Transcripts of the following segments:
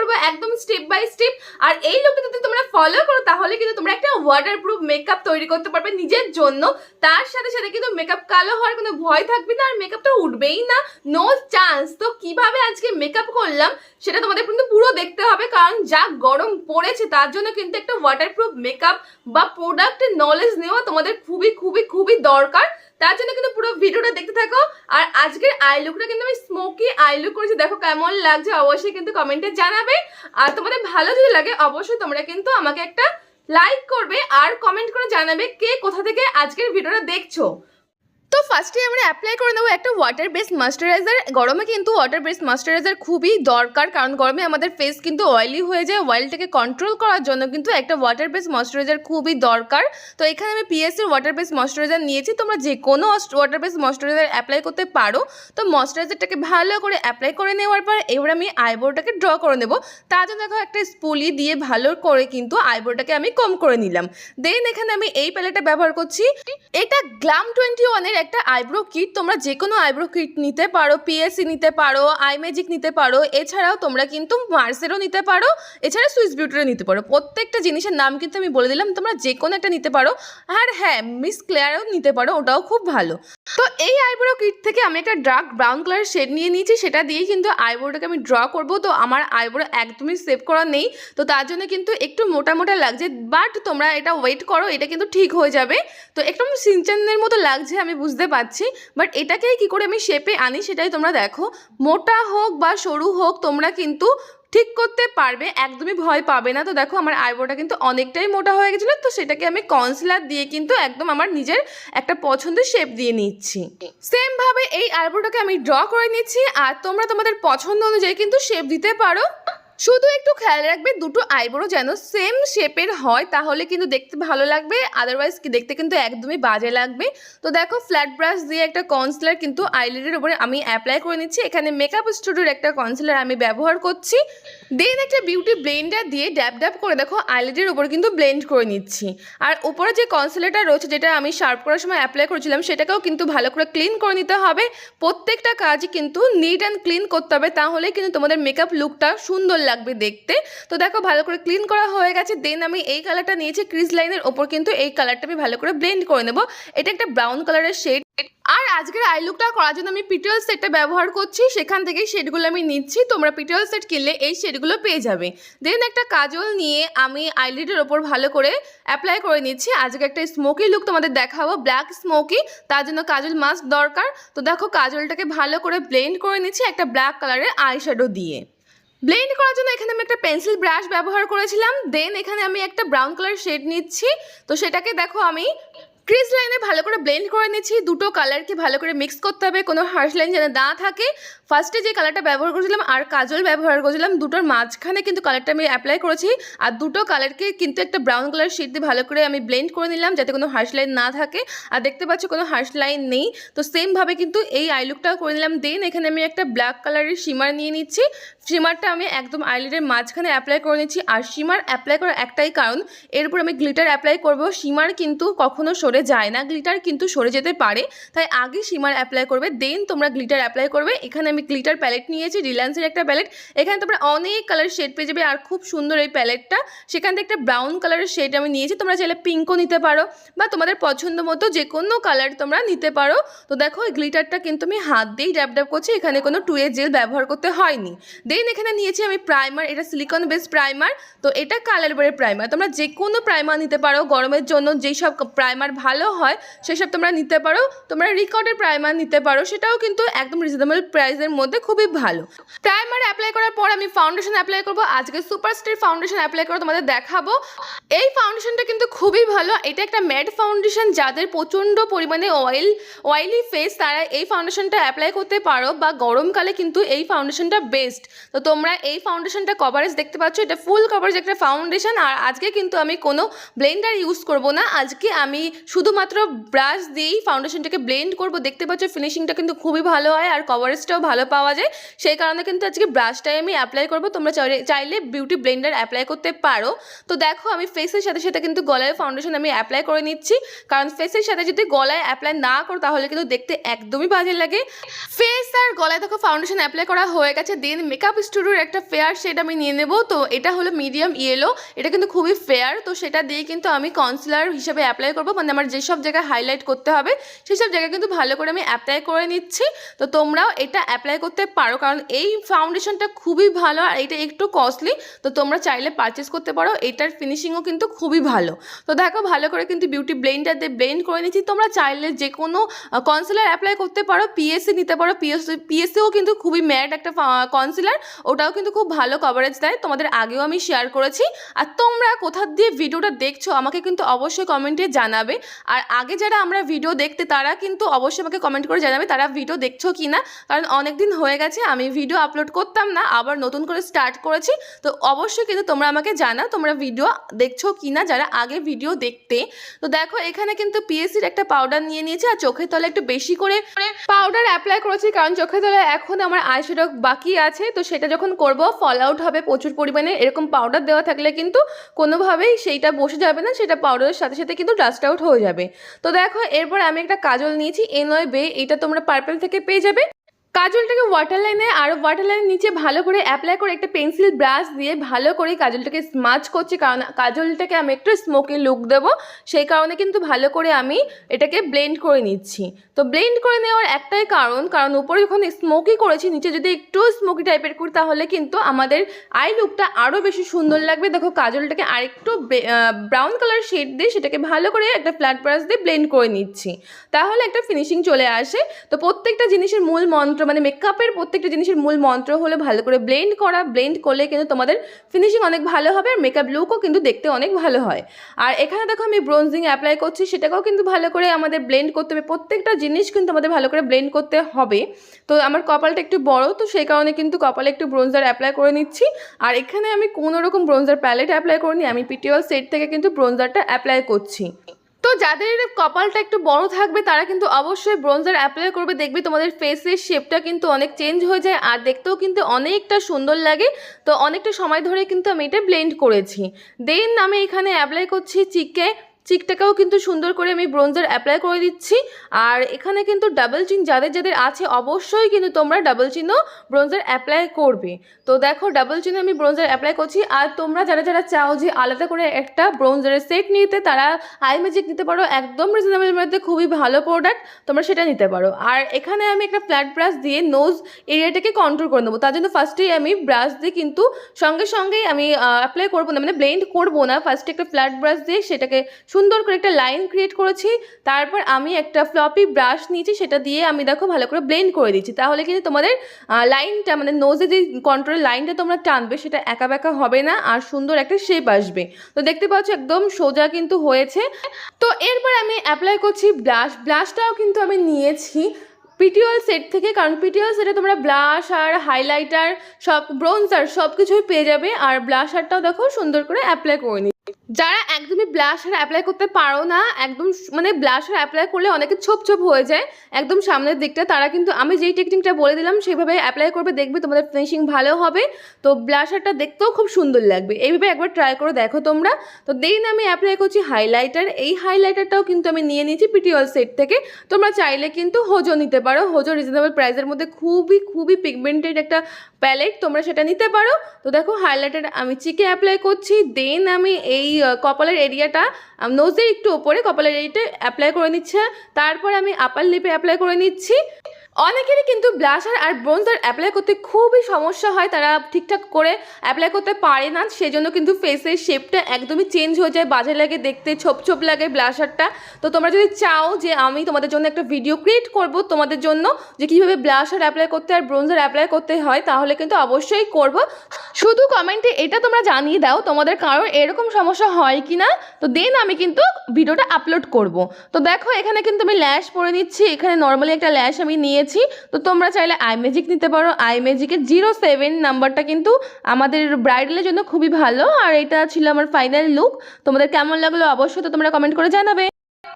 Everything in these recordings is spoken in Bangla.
করব একদম স্টেপ বাই স্টেপ আর এই লুকটা যদি তোমরা ফলো করো, তাহলে কিন্তু তোমরা একটা ওয়াটার প্রুফ মেকআপ তৈরি করতে পারবে নিজের জন্য। তার সাথে সাথে কিন্তু মেকআপ কালো হওয়ার কোনো ভয় থাকবে না, আর মেকআপটা উঠবেই না। নো চান্স তো কীভাবে আজকে মেকআপ করলাম, সেটা তোমাদের কিন্তু পুরো দেখতে হবে, কারণ যা গরম পড়েছে, তার জন্য কিন্তু একটা ওয়াটারপ্রুফ মেকআপ বা প্রোডাক্টের নলেজ নেওয়া তোমাদের খুবই খুবই খুবই দরকার। তার জন্য কিন্তু পুরো ভিডিওটা দেখতে থাকো। আর আজকের আই লুকটা কিন্তু আমি স্মোকি আই লুক করেছি। দেখো কেমন লাগছে, অবশ্যই কিন্তু কমেন্টে জানাবে। আর তোমাদের ভালো যদি লাগে, অবশ্যই তোমরা কিন্তু আমাকে একটা লাইক করবে। আর কমেন্ট করে জানাবে কে কোথা থেকে আজকের ভিডিওটা দেখছ। তো ফার্স্টে আমরা অ্যাপ্লাই করে নেব একটা ওয়াটার বেস ময়শ্চারাইজার গরমে কিন্তু ওয়াটার বেস ময়শ্চারাইজার খুবই দরকার, কারণ গরমে আমাদের ফেস কিন্তু অয়েলি হয়ে যায়। অয়েলটাকে কন্ট্রোল করার জন্য কিন্তু একটা ওয়াটার বেস ময়শ্চারাইজার খুবই দরকার। তো এখানে আমি পিএসসির ওয়াটার বেস ময়শ্চারাইজার নিয়েছি। তোমরা যে কোনো ওয়াটার বেস ময়শ্চারাইজার অ্যাপ্লাই করতে পারো। তো ময়শ্চারাইজারটাকে ভালো করে অ্যাপ্লাই করে নেওয়ার পর এবার আমি আইব্রোটাকে ড্র করে নেব। তার জন্য দেখো একটা স্পুলি দিয়ে ভালো করে কিন্তু আইব্রোটাকে আমি কম করে নিলাম। দেন এখানে আমি এই প্যালেটটা ব্যবহার করছি। এটা গ্লাম টোয়েন্টি ওয়ানের একটা আইব্রো কিট তোমরা যে কোনো আইব্রো কিট নিতে পারো পিএসসি নিতে পারো আই ম্যাজিক নিতে পারো, এছাড়াও তোমরা কিন্তু মার্সেরও নিতে পারো, এছাড়া সুইস বিউটিরও নিতে পারো। প্রত্যেকটা জিনিসের নাম কিন্তু আমি বলে দিলাম, তোমরা যে কোনো একটা নিতে পারো। আর হ্যাঁ মিস ক্লেয়ারও নিতে পারো, ওটাও খুব ভালো। তো এই আইব্রো কিট থেকে আমি একটা ডার্ক ব্রাউন কালার শেড নিয়ে নিয়েছি, সেটা দিয়ে কিন্তু আইব্রোটাকে আমি ড্র করব। তো আমার আইব্রো একদমই সেভ করা নেই, তো তার জন্য কিন্তু একটু মোটা মোটা লাগছে বাট তোমরা এটা ওয়েট করো, এটা কিন্তু ঠিক হয়ে যাবে। তো একদম সিনচানের মতো লাগছে, আমি বুঝতে পারছি বাট এটাকেই কি করে আমি শেপে আনি সেটাই তোমরা দেখো। মোটা হোক বা সরু হোক, তোমরা কিন্তু ঠিক করতে পারবে, একদমই ভয় পাবে না। তো দেখো, আমার আইব্রোটা কিন্তু অনেকটাই মোটা হয়ে গেছিল, তো সেটাকে আমি কনসিলার দিয়ে কিন্তু একদম আমার নিজের একটা পছন্দের শেপ দিয়ে নিচ্ছি। সেমভাবে এই আইব্রোটাকে আমি ড্র করে নিচ্ছি, আর তোমরা তোমাদের পছন্দ অনুযায়ী কিন্তু শেপ দিতে পারো। শুধু একটু খেয়াল রাখবে, দুটো আইব্রো যেন সেম শেপের হয়, তাহলে কিন্তু দেখতে ভালো লাগবে আদারওয়াইজ দেখতে কিন্তু একদমই বাজে লাগবে। তো দেখো ফ্ল্যাট ব্রাশ দিয়ে একটা কনসিলার কিন্তু আইলিডের উপরে আমি অ্যাপ্লাই করে নিচ্ছি। এখানে মেকআপ স্টুডিওর একটা কনসিলার আমি ব্যবহার করছি। দেন একটা বিউটি ব্লেন্ডার দিয়ে ড্যাব ড্যাব করে দেখো আইলিডের উপর কিন্তু ব্লেন্ড করে নিচ্ছি। আর উপরে যে কনসিলারটা রয়েছে, যেটা আমি শার্প করার সময় অ্যাপ্লাই করেছিলাম, সেটাকেও কিন্তু ভালো করে ক্লিন করে নিতে হবে। প্রত্যেকটা কাজই কিন্তু নিট অ্যান্ড ক্লিন করতে হবে তাহলে কিন্তু তোমাদের মেকআপ লুকটা সুন্দর লাগবে দেখতে। তো দেখো ভালো করে ক্লিন করা হয়ে গেছে। দেন আমি এই কালারটা নিয়েছি ক্রিজ লাইনের ওপর কিন্তু এই কালারটা আমি ভালো করে ব্লেন্ড করে নেব। এটা একটা ব্রাউন কালারের শেড আর আজকের আই লুকটা করার জন্য আমি পিটিএল সেটটা ব্যবহার করছি। সেখান থেকেই শেডগুলো আমি নিচ্ছি। তোমরা পিটিএল সেট কিনলে এই শেডগুলো পেয়ে যাবে। দেন একটা কাজল নিয়ে আমি আইলিডের ওপর ভালো করে অ্যাপ্লাই করে নিচ্ছি। আজকে একটা স্মোকি লুক তোমাদের দেখাবো। ব্ল্যাক স্মোকি তার জন্য কাজল মাস্ক দরকার। তো দেখো কাজলটাকে ভালো করে ব্লেন্ড করে নিচ্ছি একটা ব্ল্যাক কালারের আই শ্যাডো দিয়ে। ব্লেন্ড করার জন্য এখানে আমি একটা পেন্সিল ব্রাশ ব্যবহার করেছিলাম। দেন এখানে আমি একটা ব্রাউন কালার শেড নিচ্ছি। তো সেটাকে দেখো আমি ক্রিজ লাইনে ভালো করে ব্লেন্ড করে নিচ্ছি। দুটো কালারকে ভালো করে মিক্স করতে হবে। কোনো হার্শ লাইন যেন না থাকে। ফার্স্টে যে কালারটা ব্যবহার করেছিলাম, আর কাজল ব্যবহার করেছিলাম, দুটোর মাঝখানে কিন্তু কালারটা আমি অ্যাপ্লাই করেছি। আর দুটো কালারকে কিন্তু একটা ব্রাউন কালার শেড দিয়ে ভালো করে আমি ব্লেন্ড করে নিলাম, যাতে কোনো হার্স লাইন না থাকে। আর দেখতে পাচ্ছ কোনো হার্শ লাইন নেই। তো সেমভাবে কিন্তু এই আই লুকটাও করে নিলাম। দেন এখানে আমি একটা ব্ল্যাক কালারের শিমার নিয়ে নিচ্ছি। শিমারটা আমি একদম আইলিডের মাঝখানে অ্যাপ্লাই করে নিচ্ছি। আর শিমার অ্যাপ্লাই করার একটাই কারণ এরপর আমি গ্লিটার অ্যাপ্লাই করব। শিমার কিন্তু কখনো সরে যায় না গ্লিটার কিন্তু সরে যেতে পারে। তাই আগে শিমার অ্যাপ্লাই করবে দেন তোমরা গ্লিটার অ্যাপ্লাই করবে। এখানে আমি গ্লিটার প্যালেট নিয়েছি রিলায়েন্সের একটা প্যালেট এখানে তোমরা অনেক কালার শেড পেয়ে যাবে, আর খুব সুন্দর এই প্যালেটটা সেখান থেকে একটা ব্রাউন কালারের শেড আমি নিয়েছি, তোমরা চাইলে পিঙ্কও নিতে পারো, বা তোমাদের পছন্দ মতো যে কোনো কালার তোমরা নিতে পারো। তো দেখো, এই গ্লিটারটা কিন্তু আমি হাত দিয়েই ড্যাব করছি, এখানে কোনো টুয়ে জেল ব্যবহার করতে হয়নি। দেন এখানে নিয়েছি আমি প্রাইমার এটা সিলিকন বেস প্রাইমার তো এটা কালার বেড়ে প্রাইমার তোমরা যে কোনো প্রাইমার নিতে পারো, গরমের জন্য যেই সব প্রাইমার ভালো হয়, সেসব তোমরা নিতে পারো। তোমরা রিকর্ডের প্রাইমার নিতে পারো, সেটাও কিন্তু একদম রিজনেবল প্রাইসের মধ্যে খুবই ভালো। প্রাইমার অ্যাপ্লাই করার পর আমি ফাউন্ডেশন অ্যাপ্লাই করব। আজকে সুপারস্টার ফাউন্ডেশন অ্যাপ্লাই করে তোমাদের দেখাবো। এই ফাউন্ডেশনটা কিন্তু খুবই ভালো। এটা একটা ম্যাট ফাউন্ডেশন যাদের প্রচণ্ড পরিমাণে অয়েল অয়েলি ফেস তারা এই ফাউন্ডেশনটা অ্যাপ্লাই করতে পারো বা গরমকালে কিন্তু এই ফাউন্ডেশনটা বেস্ট তো তোমরা এই ফাউন্ডেশনটা কভারেজ দেখতে পাচ্ছ। এটা ফুল কভারেজ একটা ফাউন্ডেশন আর আজকে কিন্তু আমি কোনো ব্লেন্ডার ইউজ করব না। আজকে আমি শুধুমাত্র ব্রাশ দিয়েই ফাউন্ডেশনটাকে ব্লেন্ড করব। দেখতে পাচ্ছ ফিনিশিংটা কিন্তু খুবই ভালো হয় আর কভারেজটাও ভালো পাওয়া যায়। সেই কারণে কিন্তু আজকে ব্রাশটাই আমি অ্যাপ্লাই করব। তোমরা চাইলে- বিউটি ব্লেন্ডার অ্যাপ্লাই করতে পারো। তো দেখো, আমি ফেসের সাথে সাথে কিন্তু গলায় ফাউন্ডেশন আমি অ্যাপ্লাই করে নিচ্ছি। কারণ ফেসের সাথে যদি গলায় অ্যাপ্লাই না করো, তাহলে কিন্তু দেখতে একদমই বাজে লাগে। ফেস আর গলায় দেখো ফাউন্ডেশন অ্যাপ্লাই করা হয়ে গেছে। দেন মেকআপ স্টুডিওর একটা ফেয়ার শেড আমি নিয়ে নেব। তো এটা হলো মিডিয়াম ইয়েলো এটা কিন্তু খুবই ফেয়ার তো সেটা দিয়ে কিন্তু আমি কনসিলার হিসেবে অ্যাপ্লাই করব। মানে আমার যেসব জায়গায় হাইলাইট করতে হবে, সেসব জায়গায় কিন্তু ভালো করে আমি অ্যাপ্লাই করে নিচ্ছি। তো তোমরাও এটা অ্যাপ্লাই করতে পারো, কারণ এই ফাউন্ডেশনটা খুবই ভালো আর এটা একটু কস্টলি তো তোমরা চাইলে পারচেস করতে পারো। এটার ফিনিশিংও কিন্তু খুবই ভালো। তো দেখো, ভালো করে কিন্তু বিউটি ব্লেন্ডার দিয়ে ব্লেন্ড করে নিচ্ছি। তোমরা চাইলে যে কোনো কনসিলার অ্যাপ্লাই করতে পারো পিএসসি নিতে পারো। পিএসসি পিএসসিও কিন্তু খুবই ম্যাট একটা কনসিলার ওটাও কিন্তু খুব ভালো কভারেজ দেয়। তোমাদের আগেও আমি শেয়ার করেছি। আর তোমরা কোথা দিয়ে ভিডিওটা দেখছ, আমাকে কিন্তু অবশ্যই কমেন্টে জানাবে। আর আগে যারা আমরা ভিডিও দেখতে, তারা কিন্তু অবশ্যই আমাকে কমেন্ট করে জানাবে তারা ভিডিও দেখছ কি না কারণ অনেক দিন হয়ে গেছে, আমি ভিডিও আপলোড করতাম না, আবার নতুন করে স্টার্ট করেছি। তো অবশ্যই কিন্তু তোমরা আমাকে জানাও, তোমরা ভিডিও দেখছ কি না যারা আগে ভিডিও দেখতে। তো দেখো, এখানে কিন্তু পিএসসির একটা পাউডার নিয়ে নিয়েছি, আর চোখের তলে একটু বেশি করে পাউডার অ্যাপ্লাই করেছি, কারণ চোখের তলে এখন আমার আইশ্যাডো বাকি আছে। তো সেটা যখন করব ফল আউট হবে প্রচুর পরিমাণে। এরকম পাউডার দেওয়া থাকলে কিন্তু কোনোভাবেই সেইটা বসে যাবে না, সেটা পাউডারের সাথে সাথে কিন্তু ডাস্ট আউট হয়ে যাবে। তো দেখো, এরপর আমি একটা কাজল নিয়েছি এনওয়ে বে এটা তোমরা পার্পেল থেকে পেয়ে যাবে। কাজলটাকে ওয়াটার লাইনে আর ওয়াটার লাইনের নিচে ভালো করে অ্যাপ্লাই করে একটা পেন্সিল ব্রাশ দিয়ে ভালো করে কাজলটাকে স্মাচ করছি। কারণ কাজলটাকে আমি একটু স্মোকি লুক দেবো। সেই কারণে কিন্তু ভালো করে আমি এটাকে ব্লেন্ড করে নিচ্ছি। তো ব্লেন্ড করে নেওয়ার একটাই কারণ কারণ উপরে যখন স্মোকি করেছি, নিচে যদি একটু স্মোকি টাইপের করি, তাহলে কিন্তু আমাদের আই লুকটা আরও বেশি সুন্দর লাগবে। দেখো, কাজলটাকে আরেকটু ব্রাউন কালার শেড দিয়ে সেটাকে ভালো করে একটা ফ্ল্যাট ব্রাশ দিয়ে ব্লেন্ড করে নিচ্ছি। তাহলে একটা ফিনিশিং চলে আসে। তো প্রত্যেকটা জিনিসের মূল মন্ত্র মানে মেকআপের প্রত্যেকটা জিনিসের মূল মন্ত্র হলো ভালো করে ব্লেন্ড করা ব্লেন্ড করলে কিন্তু তোমাদের ফিনিশিং অনেক ভালো হবে আর মেকআপ লুকও কিন্তু দেখতে অনেক ভালো হয়। আর এখানে দেখো আমি ব্রোনজিং অ্যাপ্লাই করছি, সেটাকেও কিন্তু ভালো করে আমাদের ব্লেন্ড করতে হবে। প্রত্যেকটা জিনিস কিন্তু আমাদের ভালো করে ব্লেন্ড করতে হবে। তো আমার কপালটা একটু বড়, তো সেই কারণে কিন্তু কপালে একটু ব্রোনজার অ্যাপ্লাই করে নিচ্ছি। আর এখানে আমি কোনো রকম ব্রোনজার প্যালেট অ্যাপ্লাই করিনি, আমি পিটিওয়াল সেট থেকে কিন্তু ব্রোনজারটা অ্যাপ্লাই করছি। তো যাদের কপালটা একটু বড় থাকবে, তারা কিন্তু অবশ্যই ব্রোনজার অ্যাপ্লাই করবে। দেখবে তোমাদের ফেসের শেপটা কিন্তু অনেক চেঞ্জ হয়ে যায়, আর দেখতেও কিন্তু অনেকটা সুন্দর লাগে। তো অনেকটা সময় ধরে কিন্তু আমি এটা ব্লেন্ড করেছি। দেন আমি এখানে অ্যাপ্লাই করছি চিকে। চিকটাকেও কিন্তু সুন্দর করে আমি ব্রোনজার অ্যাপ্লাই করে দিচ্ছি। আর এখানে কিন্তু ডাবল চিন যাদের যাদের আছে, অবশ্যই কিন্তু তোমরা ডাবল চিনও ব্রোনজার অ্যাপ্লাই করবে। তো দেখো ডাবল চিনে আমি ব্রোনজার অ্যাপ্লাই করছি। আর তোমরা যারা যারা চাও যে আলাদা করে একটা ব্রোনজারের সেট নিতে, তারা আই ম্যাজিক নিতে পারো। একদম রিজনেবল মধ্যে খুবই ভালো প্রোডাক্ট তোমরা সেটা নিতে পারো। আর এখানে আমি একটা ফ্ল্যাট ব্রাশ দিয়ে নোজ এরিয়াটাকে কন্ট্রোল করে নেব। তার জন্য ফার্স্টেই আমি ব্রাশ দিয়ে কিন্তু সঙ্গে, সঙ্গেই আমি অ্যাপ্লাই করব না মানে ব্লেন্ড করব না। ফার্স্টে একটা ফ্ল্যাট ব্রাশ দিয়ে সেটাকে সুন্দর করে একটা লাইন ক্রিয়েট করেছি, তারপর আমি একটা ফ্লপি ব্রাশ নিয়েছি, সেটা দিয়ে আমি দেখো ভালো করে ব্লেন্ড করে দিচ্ছি। তাহলে কিন্তু তোমাদের লাইনটা মানে নোজে যে কন্ট্রোলের লাইনটা তোমরা টানবে, সেটা একা বেঁকা হবে না আর সুন্দর একটা শেপ আসবে। তো দেখতে পাচ্ছ একদম সোজা কিন্তু হয়েছে। তো এরপর আমি অ্যাপ্লাই করছি ব্লাশ ব্লাশটাও কিন্তু আমি নিয়েছি পিটিওল সেট থেকে, কারণ পিটিওল সেটে তোমরা ব্লাশ আর হাইলাইটার সব ব্রোঞ্জার সব কিছুই পেয়ে যাবে। আর ব্লাশারটাও দেখো সুন্দর করে অ্যাপ্লাই করে যারা একদমই ব্লাশার অ্যাপ্লাই করতে পারো না, একদম মানে ব্লাশার অ্যাপ্লাই করলে অনেকে ছোপ ছোপ হয়ে যায়। একদম সামনের দিকটা, তারা কিন্তু, আমি যেই টেকনিকটা বলে দিলাম, সেভাবে অ্যাপ্লাই করবে, দেখবে তোমাদের ফিনিশিং ভালো হবে। তো ব্লাশারটা দেখতেও খুব সুন্দর লাগবে। এইভাবে একবার ট্রাই করে দেখো তোমরা। তো দেন আমি অ্যাপ্লাই করছি হাইলাইটার এই হাইলাইটারটাও কিন্তু আমি নিয়ে নিয়েছি পিটিওয়াল সেট থেকে। তোমরা চাইলে কিন্তু হোজো নিতে পারো। হোজো রিজনেবল প্রাইসের মধ্যে খুবই খুবই পিগমেন্টেড একটা প্যালেট তোমরা সেটা নিতে পারো। তো দেখো হাইলাইটার আমি চিকে অ্যাপ্লাই করছি দেন আমি এই কপালের এরিয়াটা নোজের একটু ওপরে কপালের এরিয়াটা অ্যাপ্লাই করে নিচ্ছে। তারপর আমি আপার লিপে অ্যাপ্লাই করে নিচ্ছি। অনেকেরই কিন্তু ব্লাশার আর ব্রোঞ্জার অ্যাপ্লাই করতে খুবই সমস্যা হয়, তারা ঠিকঠাক করে অ্যাপ্লাই করতে পারে না, সেজন্য কিন্তু ফেসের শেপটা একদমই চেঞ্জ হয়ে যায়, বাজে লাগে দেখতে, ছোপ ছোপ লাগে ব্লাশারটা। তো তোমরা যদি চাও যে আমি তোমাদের জন্য একটা ভিডিও ক্রিয়েট করব তোমাদের জন্য, যে কীভাবে ব্লাশার অ্যাপ্লাই করতে আর ব্রোঞ্জার অ্যাপ্লাই করতে হয়, তাহলে কিন্তু অবশ্যই করব। শুধু কমেন্টে এটা তোমরা জানিয়ে দাও, তোমাদের কারোর এরকম সমস্যা হয় কি না তো দেন আমি কিন্তু ভিডিওটা আপলোড করব। তো দেখো এখানে কিন্তু আমি ল্যাশ পরে নিচ্ছি, এখানে নর্মালি একটা ল্যাশ আমি নিয়েছি তো তোমরা চাইলে আই ম্যাজিক নিতে পারো। আই ম্যাজিকের জিরো সেভেন নাম্বারটা কিন্তু আমাদের ব্রাইডালের জন্য খুবই ভালো। আর এটা ছিল আমার ফাইনাল লুক তোমাদের কেমন লাগল অবশ্যই তো তোমরা কমেন্ট করে জানাবে।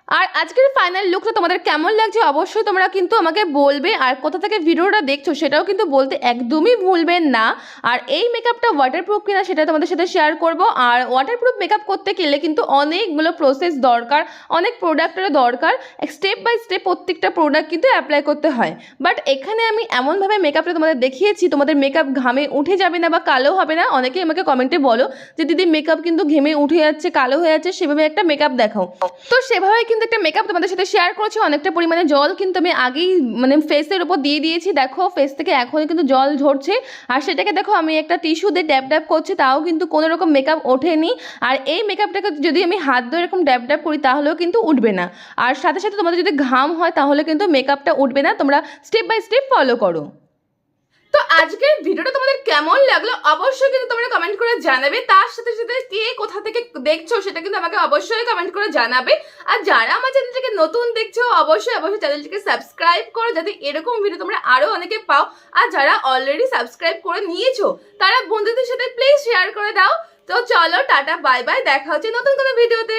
আর আজকের ফাইনাল লুকটা তোমাদের কেমন লাগছে অবশ্যই তোমরা কিন্তু আমাকে বলবে। আর কোথা থেকে ভিডিওটা দেখছ সেটাও কিন্তু বলতে একদমই ভুলবেন না। আর এই মেকআপটা ওয়াটারপ্রুফ কিনা সেটা তোমাদের সাথে শেয়ার করব। আর ওয়াটারপ্রুফ মেকআপ করতে গেলে কিন্তু অনেকগুলো প্রসেস দরকার, অনেক প্রোডাক্টেরও দরকার। স্টেপ বাই স্টেপ প্রত্যেকটা প্রোডাক্ট কিন্তু অ্যাপ্লাই করতে হয়। বাট এখানে আমি এমনভাবে মেকআপটা তোমাদের দেখিয়েছি, তোমাদের মেকআপ ঘামে উঠে যাবে না বা কালো হবে না। অনেকেই আমাকে কমেন্টে বলো যে, দিদি মেকআপ কিন্তু ঘেমে উঠে যাচ্ছে, কালো হয়ে যাচ্ছে, সেভাবে একটা মেকআপ দেখাও। তো সেভাবে কিন্তু একটা মেকআপ তোমাদের সাথে শেয়ার করেছি, অনেকটা পরিমাণে জল কিন্তু আমি আগেই মানে ফেসের উপর দিয়ে দিয়েছি। দেখো ফেস থেকে এখনই কিন্তু জল ঝরছে। আর সেটাকে দেখো, আমি একটা টিস্যু দিয়ে ড্যাপ ড্যাপ করছি, তাও কিন্তু কোনো রকম মেকআপ ওঠেনি। আর এই মেকআপটাকে যদি আমি হাত ধরে এরকম ড্যাপ ড্যাপ করি, তাহলেও কিন্তু উঠবে না। আর সাথে সাথে তোমাদের যদি ঘাম হয়, তাহলে কিন্তু মেকআপটা উঠবে না। তোমরা স্টেপ বাই স্টেপ ফলো করো। তো আজকের ভিডিওটা তোমাদের কেমন লাগল? অবশ্যই কিন্তু তোমরা করে জানাবে, তার সাথে সাথে কে কোথা থেকে দেখছ সেটা কিন্তু আমাকে অবশ্যই কমেন্ট করে জানাবে। আর যারা আমার চ্যানেলটাকে নতুন দেখছ, অবশ্যই অবশ্যই চ্যানেলটিকে সাবস্ক্রাইব করো যাতে এরকম ভিডিও তোমরা আরও অনেকে পাও। আর যারা অলরেডি সাবস্ক্রাইব করে নিয়েছো, তারা বন্ধুদের সাথে প্লিজ শেয়ার করে দাও। তো চলো, টাটা বাই বাই দেখা হচ্ছে নতুন কোনো ভিডিওতে